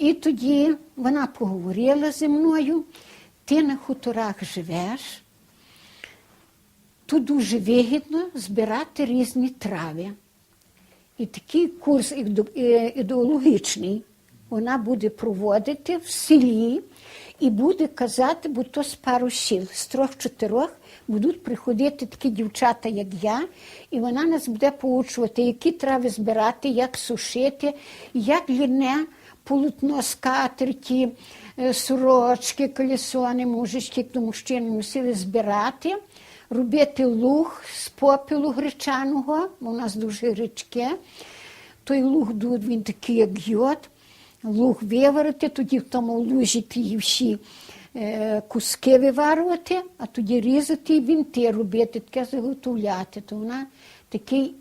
І тоді вона поговорила зі мною, ти на хуторах живеш, тут дуже вигідно збирати різні трави. І такий курс е, ідеологічний вона буде проводити в селі і буде казати, бо то з пару сіл, з трьох-чотирьох будуть приходити такі дівчата, як я, і вона нас буде поучувати, які трави збирати, як сушити, як ліне полотно скатерті, е, сорочки, колесони, мужички, як до мужчини носили збирати, робити луг з попелу гречаного, бо у нас дуже гречке. Той луг він такий, як йод. Луг виварити, тоді в тому лужі ті всі е, куски виварювати, а тоді різати і вінти робити, таке заготовляти. То вона такий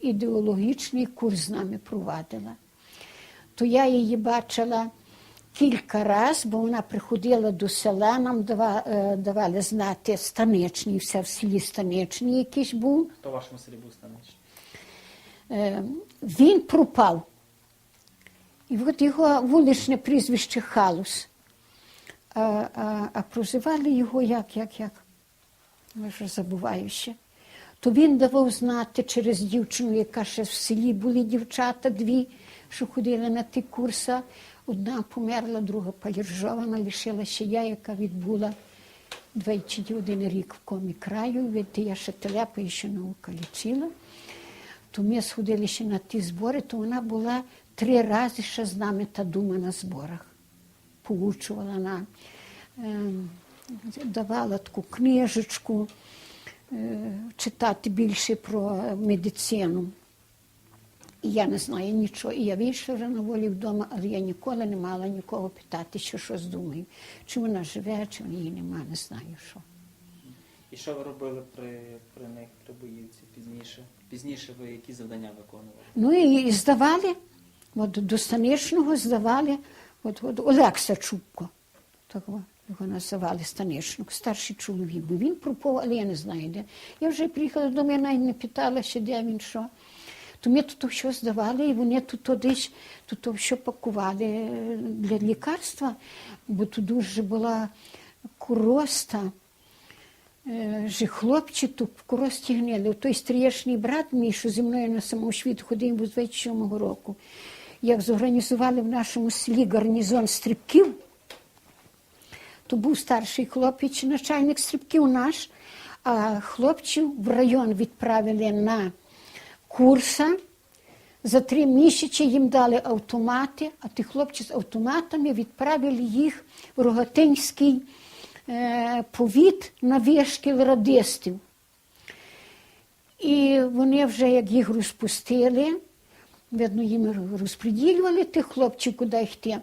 ідеологічний курс з нами провадила. То я її бачила кілька разів, бо вона приходила до села, нам е, давали знати станичний, все в селі станичний якийсь був. Хто в вашому селі був станич? Е, Він пропав. І от його вуличне прізвище Халус. А, а, а прозивали його як, як, як? Я вже забуваю ще. То він давав знати через дівчину, яка ще в селі були дівчата дві, що ходили на ті курси. Одна померла, друга поліржована, лишилася я, яка відбула 21 рік в комі краю. Від я ще телепаю, ще наука лічила то ми сходили ще на ті збори, то вона була три рази ще з нами та дума на зборах. Поучувала на, е, давала таку книжечку, е, читати більше про медицину. І я не знаю нічого. І я вийшла вже на волі вдома, але я ніколи не мала нікого питати, що щось думаю. Чи вона живе, чи її нема, не знаю що. І що ви робили при, при них, при боївці пізніше? Пізніше ви які завдання виконували? Ну і, і здавали, от до станичного здавали, от, от Олекса Чубко, так його називали станичник, старший чоловік. Бо він пропав, але я не знаю де. Я вже приїхала додому, я навіть не питалася, де він що. То ми тут все здавали, і вони тут десь тут все пакували для лікарства, бо тут дуже була куроста. Е, Же хлопці тут в корості гнили. Той стрієшний брат мій, що зі мною на самосвіт ходив з 27-го року, як зорганізували в нашому селі гарнізон стрибків, то був старший хлопець, начальник стрибків наш, а хлопців в район відправили на курса. За три місяці їм дали автомати, а ті хлопці з автоматами відправили їх в Рогатинський е, повіт на вишкіл радистів. І вони вже, як їх розпустили, видно, їм розподілювали тих хлопців, куди йти.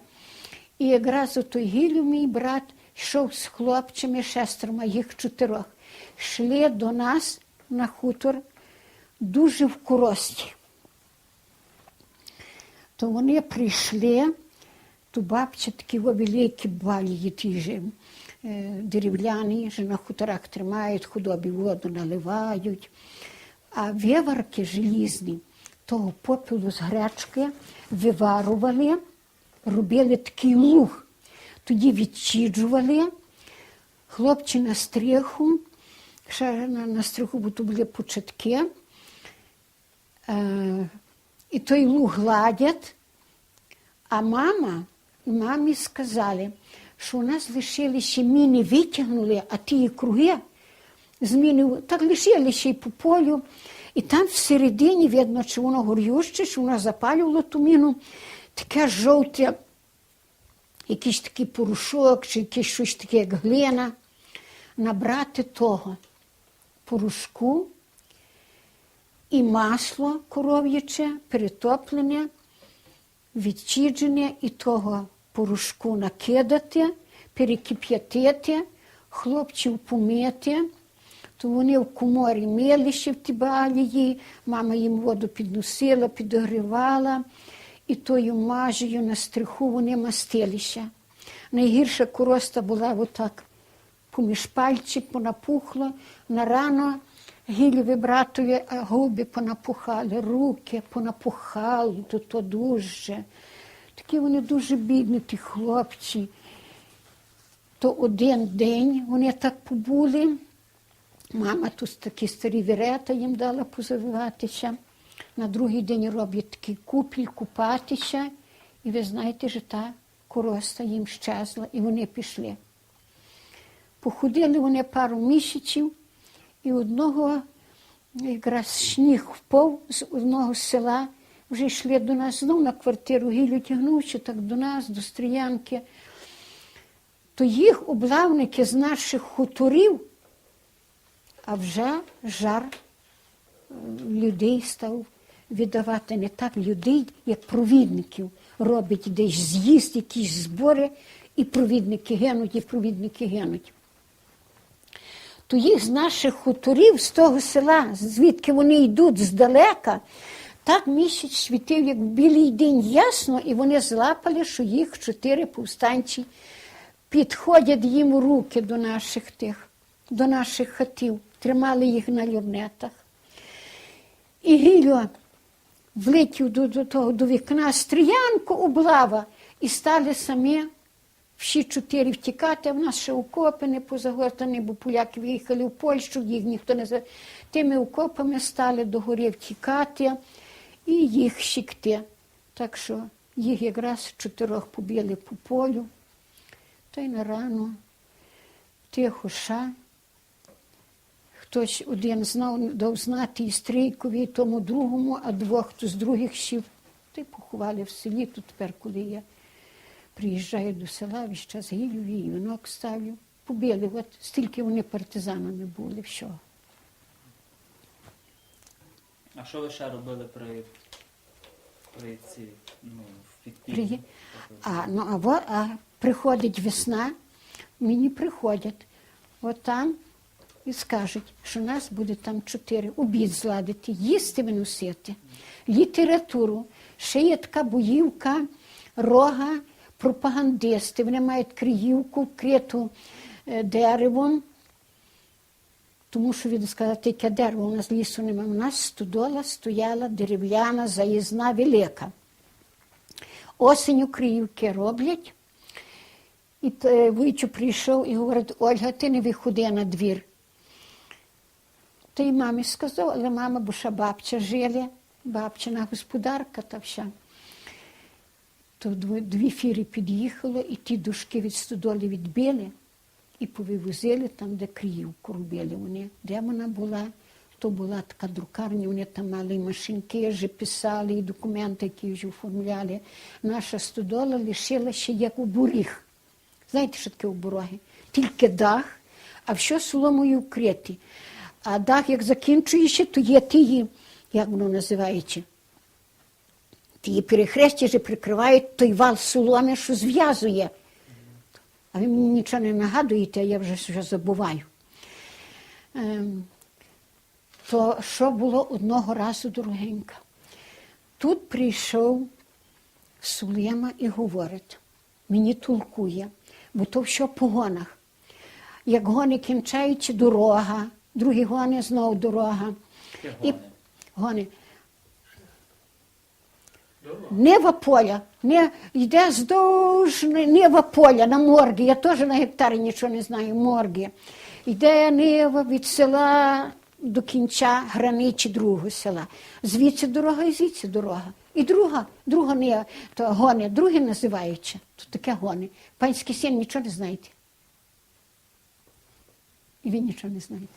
І якраз у той гілю мій брат йшов з хлопцями шестерма, їх чотирьох. Йшли до нас на хутор дуже в корості. То вони прийшли, то бабця такі великі балії ті же, е, дерев'яні, що на хуторах тримають, худобі воду наливають. А виварки желізні того попелу з гречки виварували, робили такий луг. Тоді відчіджували, хлопці на стриху, ще на, на стриху, бо то були початки. Е, і той луг гладять, а мама, мамі сказали, що у нас лишилися міни витягнули, а ті круги змінив, так лишили ще й по полю. І там всередині видно, чи воно горюще, що воно запалювало ту міну, таке жовте, якийсь такий порошок, чи якесь щось таке, як глина. Набрати того порошку і масло коров'яче, перетоплене, відчіджене і того порошку накидати, перекип'ятити, хлопців помити, то вони в коморі мили ще в ті мама їм воду підносила, підогрівала, і тою мажею на стриху вони мастилися. Найгірша короста була отак поміж пальчик понапухло, на рано гілєві братові а губи понапухали, руки понапухали, то, то дуже. Такі вони дуже бідні, ті хлопці. То один день вони так побули. Мама тут такі старі вірета їм дала позавиватися. На другий день роблять такий купіль, купатися. І ви знаєте, що та короста їм щезла, і вони пішли. Походили вони пару місяців, і одного якраз сніг впав з одного села, вже йшли до нас знов на квартиру, гілю тягнувши так до нас, до Стріянки. То їх облавники з наших хуторів, а вже жар е, людей став віддавати не так людей, як провідників. Робить десь з'їзд, якісь збори, і провідники гинуть, і провідники гинуть. То їх з наших хуторів, з того села, звідки вони йдуть здалека, так місяць світив, як білий день ясно, і вони злапали, що їх чотири повстанці підходять їм руки до наших тих, до наших хатів, тримали їх на люрнетах. І Гілю влетів до, до того до вікна стріянку облава і стали самі всі чотири втікати, а в нас ще окопи не позагортані, бо поляки виїхали в Польщу, їх ніхто не за тими окопами стали до гори втікати і їх щекти. Так що їх якраз чотирьох побили по полю, та й на рану тихо ша. Хтось один знав, дав знати і стрійкові, і тому другому, а двох то з других сів. Й поховали в селі. Тут тепер, коли я приїжджаю до села, весь час гілю, і вінок ставлю. Побили, от стільки вони партизанами були, всього. А що ви ще робили при, при ці, ну, в підпіллі? А, ну, а, во, а приходить весна, мені приходять от там і скажуть, що нас буде там чотири. Обід зладити, їсти виносити, літературу. Ще є така боївка, рога, пропагандисти. Вони мають криївку, вкриту е, деревом. Тому що від сказати, яке дерево у нас лісу немає. У нас стодола стояла дерев'яна, заїзна, велика. Осінню криївки роблять. І е, прийшов і говорить, Ольга, ти не виходи на двір. Та й мамі сказав, але мама, бо ще бабця жили, бабчина господарка та вся. То дві фіри під'їхало, і ті дошки від стодолі відбили і повивозили там, де Криївку робили вони. Де вона була? То була така друкарня, вони там мали і машинки, вже писали, і документи, які вже оформляли. Наша стодола лишилася як у буріг. Знаєте, що таке у бороги? Тільки дах, а все соломою вкрите. А дах, як закінчуєш, то є тії, як воно називається, тії перехрестя, що прикривають той вал соломи, що зв'язує. А ви мені нічого не нагадуєте, а я вже, вже забуваю. Ем, то що було одного разу дорогенька? Тут прийшов Сулема і говорить, мені толкує, бо то все по гонах. Як гони кінчаються, дорога, другі гони знову дорога. І гони? Нева поля, не, йде здовж нева поля на морги. Я теж на гектарі нічого не знаю, морги. Йде нева від села до кінця граничі другого села. Звідси дорога і звідси дорога. І друга, друга не то гони, друге називаються. То таке гони. Панський син нічого не знаєте. І ви нічого не знаєте.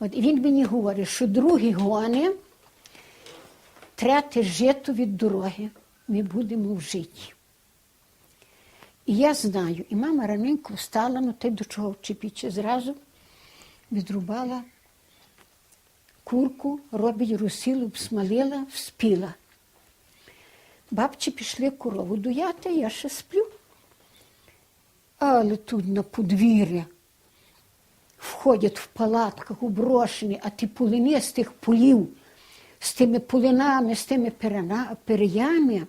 От і він мені говорить, що другі гони трети жито від дороги. Ми будемо в житті. І я знаю, і мама раненько встала, ну ти до чого вчепіче зразу відрубала курку, робить русилу, обсмалила, вспіла. Бабці пішли корову дояти, я ще сплю. Але тут на подвір'я входять в палатках уброшені, а ті полини з тих полів, з тими полинами, з тими переями,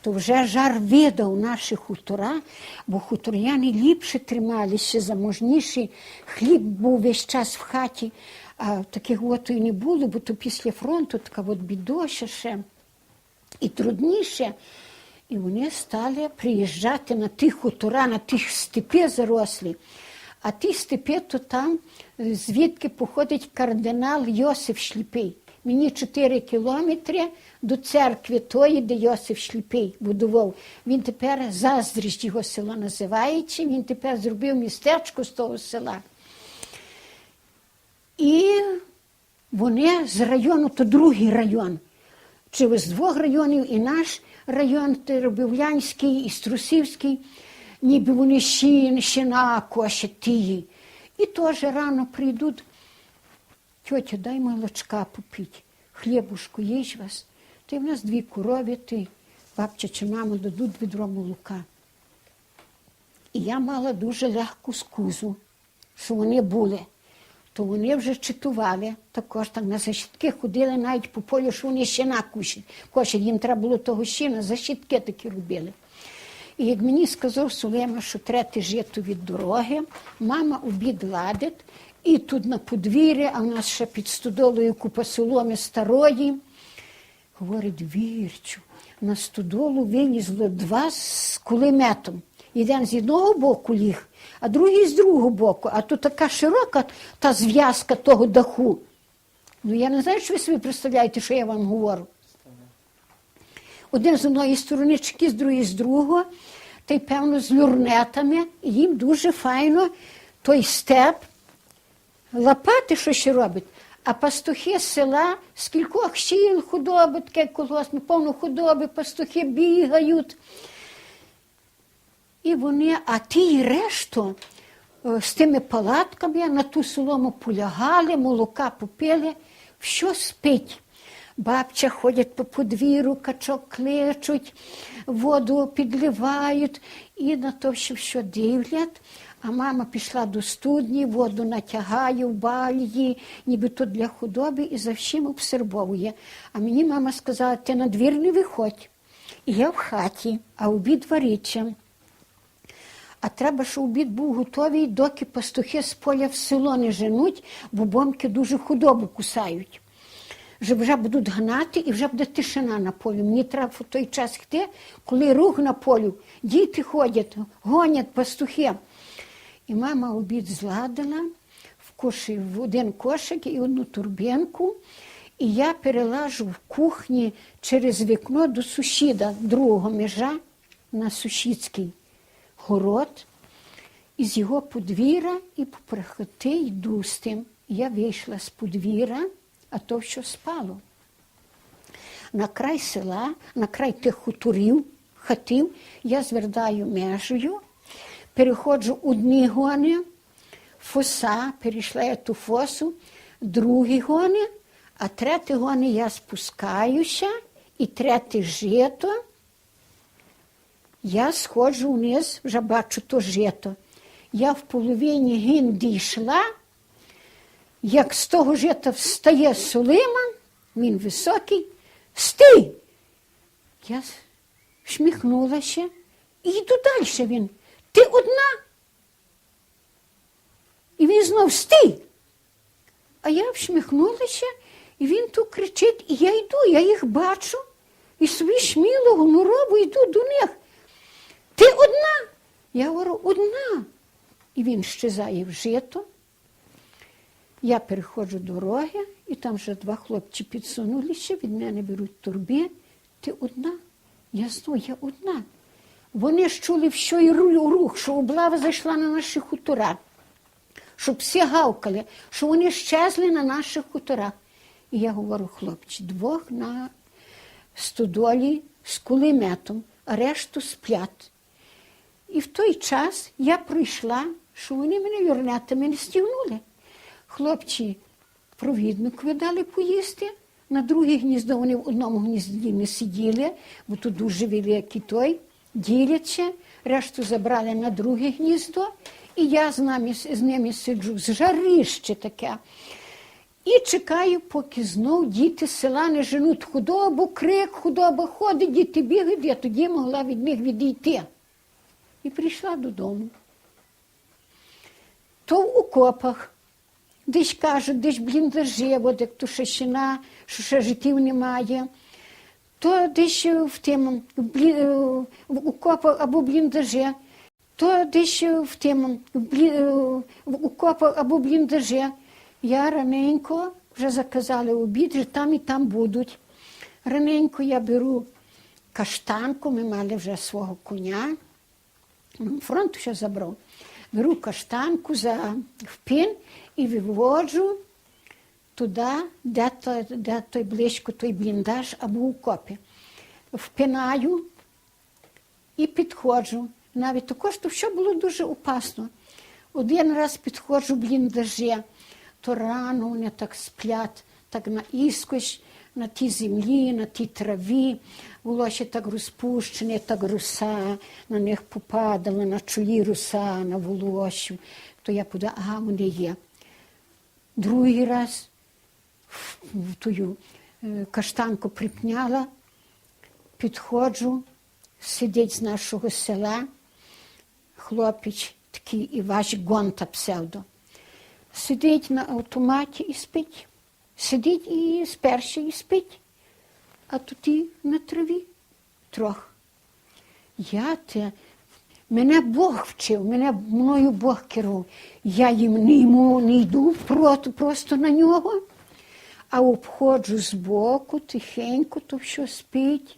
то вже жар видав наші хутора, бо хуторяни ліпше трималися, заможніші. Хліб був весь час в хаті, а таких от і не було, бо то після фронту така от бідоша ще і трудніше. І вони стали приїжджати на ті хутора, на ті степи зарослі. А ті степи, то там, звідки походить кардинал Йосиф Шліпий. Мені 4 кілометри до церкви тої, де Йосиф Шліпий будував. Він тепер заздрість його село називається, він тепер зробив містечко з того села. І вони з району, то другий район. Чи з двох районів і наш район, Теребівлянський і Струсівський, ніби вони ще, ще на коші тії. І теж рано прийдуть, тьотя, дай молочка попити, хлібушку, їж вас. Ти в нас дві корові, ти, бабця чи мама дадуть відро молока. І я мала дуже легку скузу, що вони були. То вони вже читували, також так на защитки ходили навіть по полю, що вони ще на куші. Коші, їм треба було того ще на защитки такі робили. І як мені сказав Сулема, що трети жито від дороги, мама обід ладить, і тут на подвір'ї, а в нас ще під стодолою купа соломи старої. Говорить, вірчу, на стодолу вилізло два з кулеметом. Один з одного боку ліг, а другий з другого боку. А тут така широка та зв'язка того даху. Ну я не знаю, що ви собі представляєте, що я вам говорю. Один з одної сторони, з другої з другого, та й певно з люрнетами. Їм дуже файно той степ лопати, що ще робить. А пастухи з села, з кількох щіл худоби, таке колгоспне, повно худоби, пастухи бігають. І вони, а ті й решту е, з тими палатками на ту солому полягали, молока попили, що спить. Бабча ходять по подвір'ю, качок кличуть, воду підливають і на то, що дивлять. А мама пішла до студні, воду натягає в бальї, то для худоби і за всім обсервовує. А мені мама сказала, ти на двір не виходь. І я в хаті, а обід вариться. А треба, щоб обід був готовий, доки пастухи з поля в село не женуть, бо бомки дуже худобу кусають. Вже вже будуть гнати і вже буде тишина на полі. Мені треба в той час йти, коли рух на полю, діти ходять, гонять пастухи. І мама обід зладила в, коші, в один кошик і одну турбинку. І я перелажу в кухні через вікно до сусіда, другого межа на сусідський город, із його подвір'я і поприхоти йду з тим. Я вийшла з подвір'я, а то що спало. На край села, на край тих хуторів, хатів, я звертаю межею, переходжу одні гони, фоса, перейшла я ту фосу, другі гони, а треті гони я спускаюся, і третє жито. Я сходжу вниз, вже бачу то жито. Я в половині гін дійшла, як з того жита встає Сулейман, він високий, стій! Я всміхнулася і йду далі він. Ти одна? І він знов стій. А я всміхнулася, і він тут кричить, і я йду, я їх бачу, і собі сміло, гонорово йду до них. Ти одна? Я говорю, одна. І він щезає в жито. Я переходжу дороги, і там вже два хлопці підсунулися, від мене беруть турби. Ти одна? Я знаю, я одна. Вони ж чули, що і рух, що облава зайшла на наші хутора, щоб всі гавкали, що вони щезли на наших хуторах. І я говорю, хлопці, двох на стодолі з кулеметом, а решту сплять. І в той час я прийшла, що вони мене вірнятами не стягнули. Хлопці провідник видали поїсти. На друге гніздо вони в одному гнізді не сиділи, бо тут дуже великий той, діляться, решту забрали на друге гніздо, і я з, нами, з ними сиджу, з жарище таке. І чекаю, поки знов діти з села не женуть худобу, крик, худоба ходить, діти бігають, я тоді могла від них відійти. І прийшла додому. То в окопах, десь кажуть, десь бліндажі, от як Тушащина, що ще життів немає. То десь в тим в е, в окопах або бліндажі, то десь в тим в е, в окопах або бліндажі. Я раненько вже заказали обід, що там і там будуть. Раненько я беру каштанку, ми мали вже свого коня. Ну, Фронт ще забрав. Беру каштанку за впін і виводжу туди, де той, де той близько той бліндаж або у копі. Впинаю і підходжу. Навіть також то все було дуже опасно. Один раз підходжу в бліндажі, то рано вони так сплять, так на іскось, на тій землі, на тій траві. Волосся так розпущене, так руса, на них попадало, на чолі руса, на волосю. То я подумала, ага, вони є. Другий раз тую е, каштанку припняла, підходжу, сидить з нашого села, хлопець такий Іваш Гонта псевдо. Сидить на автоматі і спить. Сидить і сперше і спить, а тут і на траві трох. Я те, мене Бог вчив, мене мною Бог керував. Я їм не йому не йду просто на нього, а обходжу збоку, тихенько, то що спить,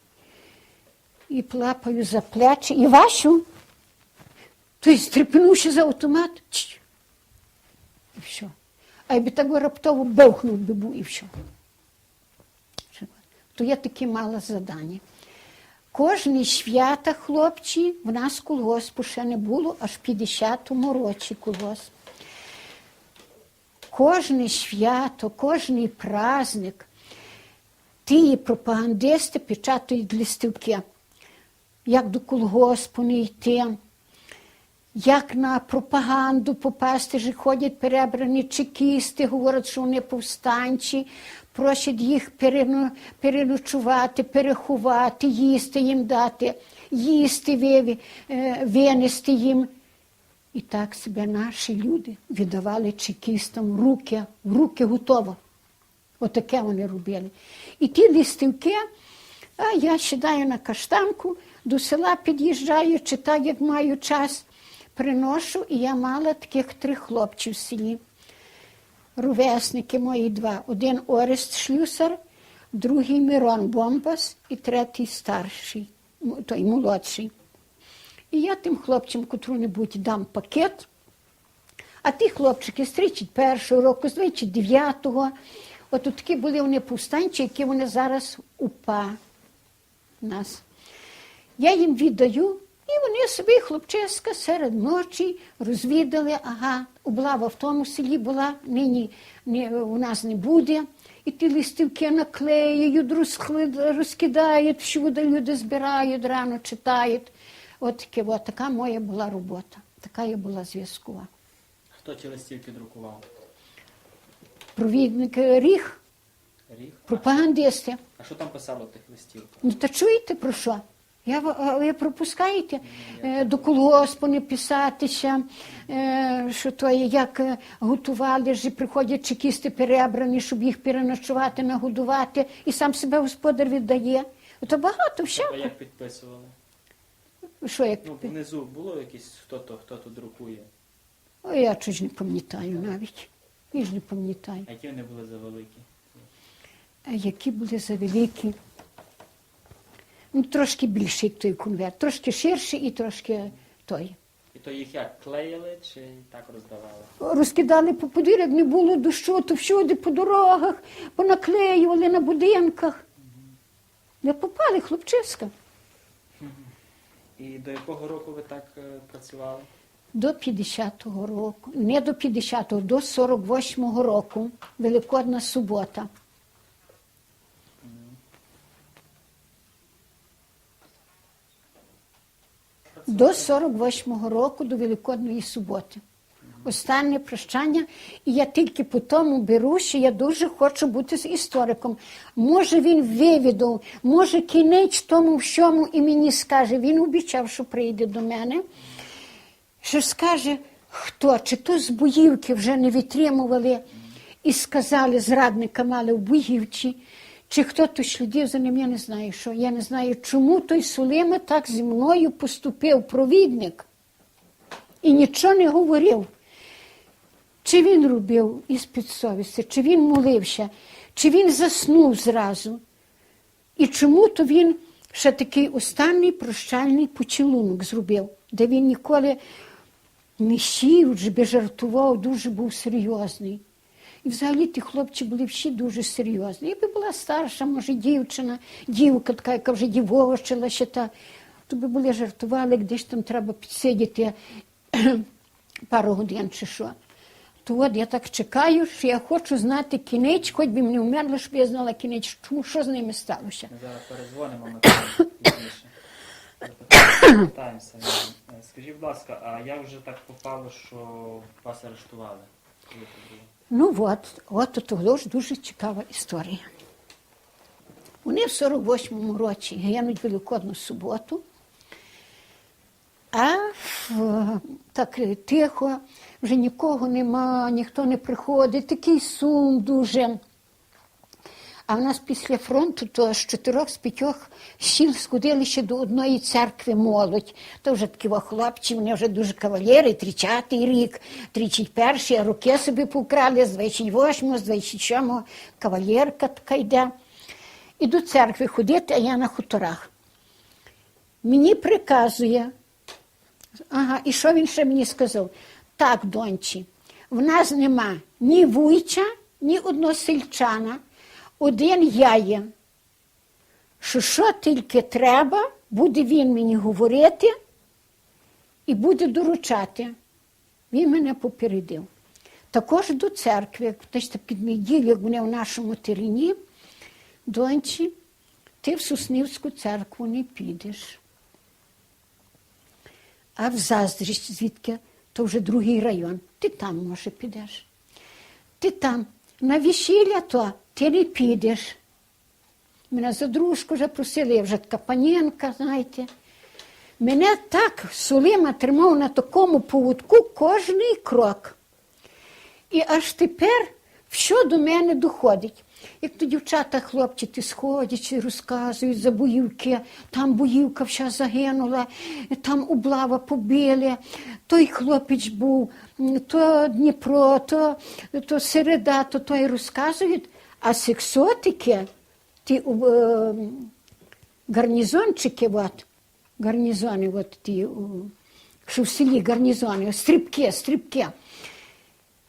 і плапаю за плечі. І вашу, той стрепенувши за автомат, і все. А якби так раптово бевхнув би був і все. То я таке мала задання. Кожні свята, хлопці, в нас колгоспу ще не було, аж в 50-му році колгосп. Кожне свято, кожний праздник, ті пропагандисти печатають листівки, як до колгоспу не йти, як на пропаганду попасти, що ходять перебрані чекісти, говорять, що вони повстанчі, просять їх переночувати, переховати, їсти їм дати, їсти е, винести їм. І так себе наші люди віддавали чекістам руки, руки готово. Отаке вони робили. І ті листівки, а я сідаю на каштанку, до села під'їжджаю, читаю, як маю час, приношу, і я мала таких три хлопців в селі. Ровесники мої два. Один Орест Шлюсар, другий Мирон Бомбас і третій старший, той молодший. І я тим хлопцям котру-небудь дам пакет, а ті хлопчики з 31-го року, з 29-го, от такі були вони повстанчі, які вони зараз упа нас. Я їм віддаю, і вони собі, хлопчиська, серед ночі розвідали, ага, облава в тому селі була, нині ні, у нас не буде. І ті листівки наклеюють, розкидають, всюди люди збирають, рано читають. От таке, от така моя була робота, така я була зв'язкова. Хто ті листівки друкував? Провідник е, ріг, Ріг? пропагандисти. А що там писало в тих листівках? Ну та чуєте про що? Я, в- а ви пропускаєте е, до колгоспу не писатися, е, що то є, як е, готували, ж приходять чекісти перебрані, щоб їх переночувати, нагодувати, і сам себе господар віддає. То багато А всякого. як підписували? Що як? Ну, внизу було якийсь хто-то, хто-то друкує. Ой, я чогось не пам'ятаю навіть. Я ж не пам'ятаю. А які вони були за великі? А які були за великі. Ну, трошки більший той конверт, трошки ширший і трошки той. І то їх як клеїли чи так роздавали? Розкидали по подвір'ях, не було дощу, то всюди по дорогах, понаклеювали на будинках. Не попали, хлопчиська. І до якого року ви так е, працювали? До 50-го року, не до 50-го, до 48-го року, Великодна субота. До 48-го року, до Великодної суботи. Останнє прощання, і я тільки по тому беру, що я дуже хочу бути з істориком. Може, він вивідав, може, кінець тому всьому і мені скаже. Він обіцяв, що прийде до мене, що скаже, хто, чи то з боївки вже не витримували і сказали, зрадника мали в боївці, чи хто то слідив за ним, я не знаю що. Я не знаю, чому той Сулима так зі мною поступив, провідник, і нічого не говорив. Чи він робив із-під совісті, чи він молився, чи він заснув зразу. І чому то він ще такий останній прощальний поцілунок зробив, де він ніколи не сів, би жартував, дуже був серйозний. І взагалі ті хлопці були всі дуже серйозні. Якби була старша, може, дівчина, дівка така, яка вже дівочилася, та, то би були жартували, десь там треба підсидіти пару годин чи що. То от я так чекаю, що я хочу знати кінець, хоч би мені вмерла, щоб я знала кінець, чому, що з ними сталося. Ми зараз перезвонимо на пізніше. Питаємося. Скажіть, будь ласка, а як вже так попало, що вас арештували? Ну от, от того ж дуже цікава історія. Вони в 48-му році гинуть Великодну суботу, а в- так тихо, вже нікого нема, ніхто не приходить, такий сум дуже. А в нас після фронту то з чотирьох з п'ятьох сіл сходили ще до одної церкви молодь. То вже такі хлопці, вони вже дуже кавалєри, 30-й рік, 31-й, а роки собі повкрали з 28-го, з 27-го, кавалєрка така йде. І до церкви ходити, а я на хуторах. Мені приказує, ага, і що він ще мені сказав? Так, доньці, в нас нема ні вуйча, ні односельчана, один я є. Що що тільки треба, буде він мені говорити і буде доручати. Він мене попередив. Також до церкви, так під неділю, як вони в нашому терині, доньці, ти в Соснівську церкву не підеш. А в Заздрість, звідки, то вже другий район, ти там, може, підеш. Ти там, на весілля то ти не підеш. Мене за дружку вже просили, я вже така знаєте. Мене так Сулима тримав на такому поводку кожний крок. І аж тепер що до мене доходить. Як то дівчата, хлопці сходять розказують за боївки, там боївка вся загинула, там облава побили, той хлопець був, то Дніпро, то, то середа, то той розказують, а сексотики, ті е, гарнізончики, от, гарнізони, от ті, що в селі гарнізони, стрибки, стрибки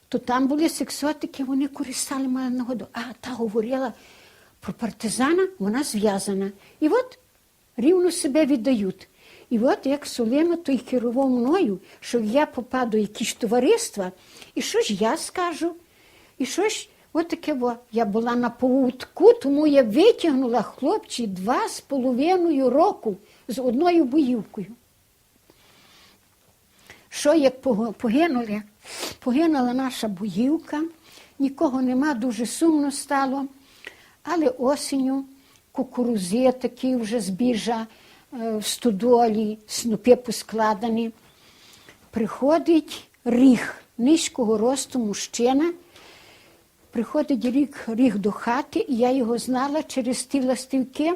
то там були сексотики, вони користали мене нагоду. А та говорила про партизана, вона зв'язана. І от рівно себе віддають. І от як Сулима той керував мною, що я попаду в якісь товариства, і що ж я скажу? І що ж, от таке, во. я була на поводку, тому я витягнула хлопці два з половиною року з одною боївкою. Що як погинули? Погинула наша боївка, нікого нема, дуже сумно стало. Але осінню кукурузи такі вже збіжа е, в стодолі, снопи поскладені. Приходить ріг низького росту мужчина, приходить ріг, ріг до хати, і я його знала через ті ластівки.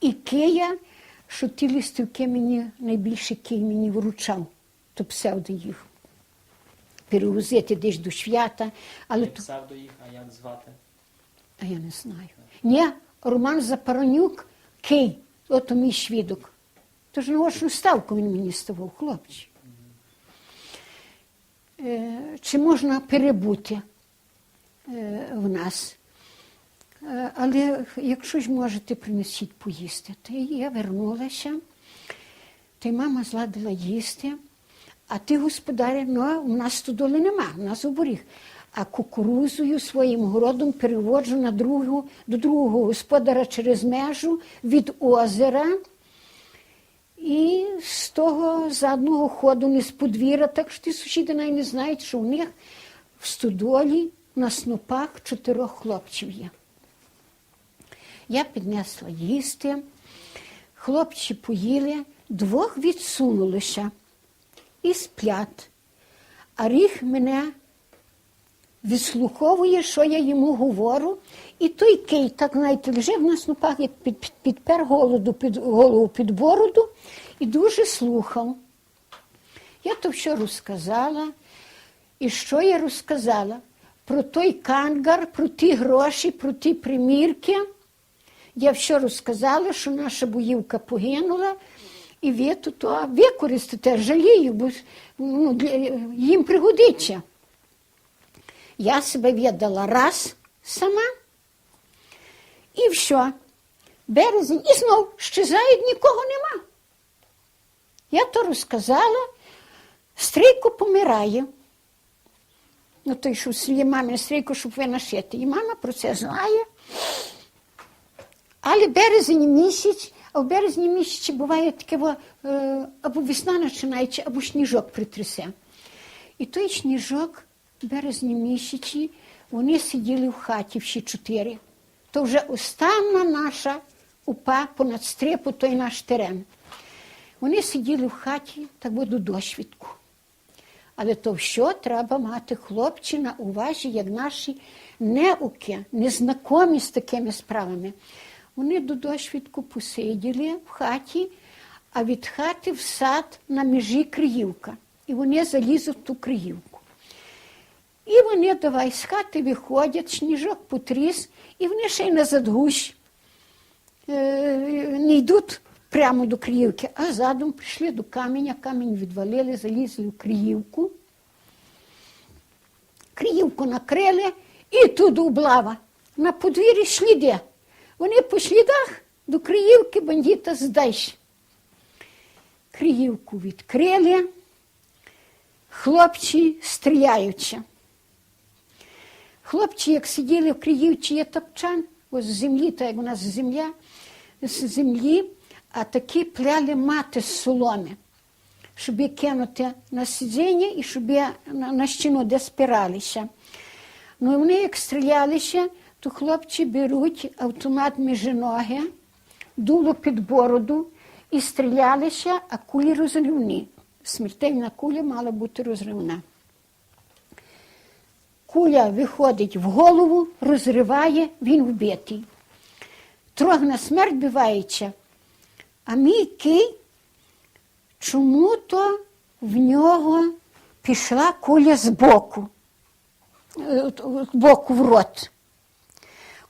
І Кия, що ті ластівки мені найбільше Кий мені вручав, то псевдо їх. Перевозити десь до свята, але Не то, писав до їх, а як звати? а я не знаю. Ні, Роман Запаронюк, Кий, ото мій свідок. Тож наочну ставку він мені ставив, хлопці. Е, чи можна перебути е, в нас? Е, але якщо ж можете, принесіть поїсти. То я вернулася, та й мама зладила їсти. А ти, господаря, ну, у нас стодоли нема, у нас оборіг. А кукурузою своїм городом переводжу на другу, до другого господара через межу від озера. І з того задного ходу не з подвір'я, так що ті сусіди навіть не знають, що у них в стодолі на снопах чотирьох хлопців є. Я піднесла їсти, хлопці поїли, двох відсунулися і сплять. А ріг мене відслуховує, що я йому говорю. І той кий, так знаєте, лежив на снопах, як під, під, підпер голоду, під, голову під бороду і дуже слухав. Я то все розказала. І що я розказала? Про той кангар, про ті гроші, про ті примірки. Я все розказала, що наша боївка погинула, і ви тут то використаєте, жалію, бо ну, для, їм пригодиться. Я себе віддала раз сама, і все. Березень, і знов щезають, нікого нема. Я то розказала, стрійко помирає. Ну, той, що в мамі стрійко, щоб ви нашити. І мама про це знає. Але березень місяць, а в березні місяці буває таке, е, або весна починається, або сніжок притрясе. І той сніжок в березні місяці вони сиділи в хаті всі чотири. То вже остання наша упа понад стрепу, той наш терен. Вони сиділи в хаті, так би до досвідку. Але то що треба мати хлопці на увазі, як наші неуки, незнакомі з такими справами. Вони до досвідку посиділи в хаті, а від хати в сад на межі Криївка. І вони залізуть в ту Криївку. І вони давай з хати виходять, сніжок потріс, і вони ще й на задгущ е, не йдуть прямо до Криївки, а задом прийшли до каменя, камінь відвалили, залізли в Криївку. Криївку накрили і туди облава. На подвір'ї сліди. Вони по слідах до Криївки бандита здайш. Криївку відкрили, хлопці стріляються. Хлопці, як сиділи в Криївці, є топчан, ось з землі, так як у нас земля, з землі, а такі пляли мати з соломи, щоб її кинути на сидіння і щоб на, на стіну, де спиралися. Ну і вони як стрілялися, то хлопці беруть автомат між ноги, дуло під бороду і стрілялися, а кулі розривні. Смертельна куля мала бути розривна. Куля виходить в голову, розриває, він вбитий. Трох на смерть бивається. А мій кий чому-то в нього пішла куля збоку, е, боку в рот.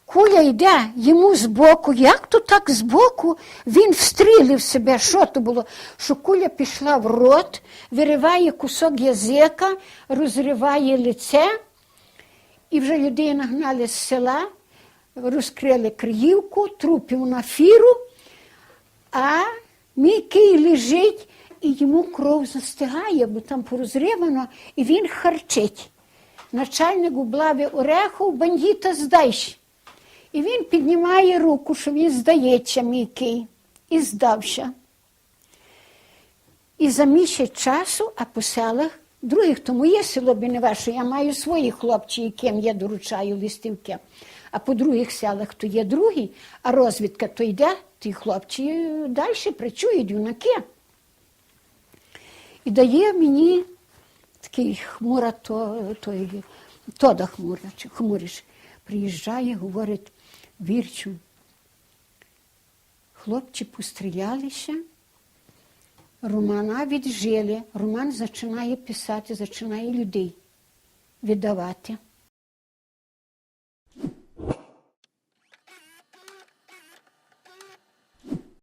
Куля йде йому збоку. Як то так збоку? Він встрілив себе. Що то було? Що куля пішла в рот, вириває кусок язика, розриває лице, і вже людей нагнали з села, розкрили Криївку, трупів на фіру, а мій кий лежить і йому кров застигає, бо там порозривано, і він харчить. Начальник облави Орехов бандіта здайш. І він піднімає руку, що він здається, мій і здався. І за місяць часу, а по селах, других, то моє село би не ваше, я маю свої хлопці, яким я доручаю листівки. А по других селах то є другі, а розвідка то йде, ті хлопці далі працюють, юнаки. І дає мені такий хмура, то, той, Тода хмура, чи хмуриш, приїжджає, говорить, вірчу, хлопці пострілялися, Романа віджили. Роман починає писати, починає людей віддавати.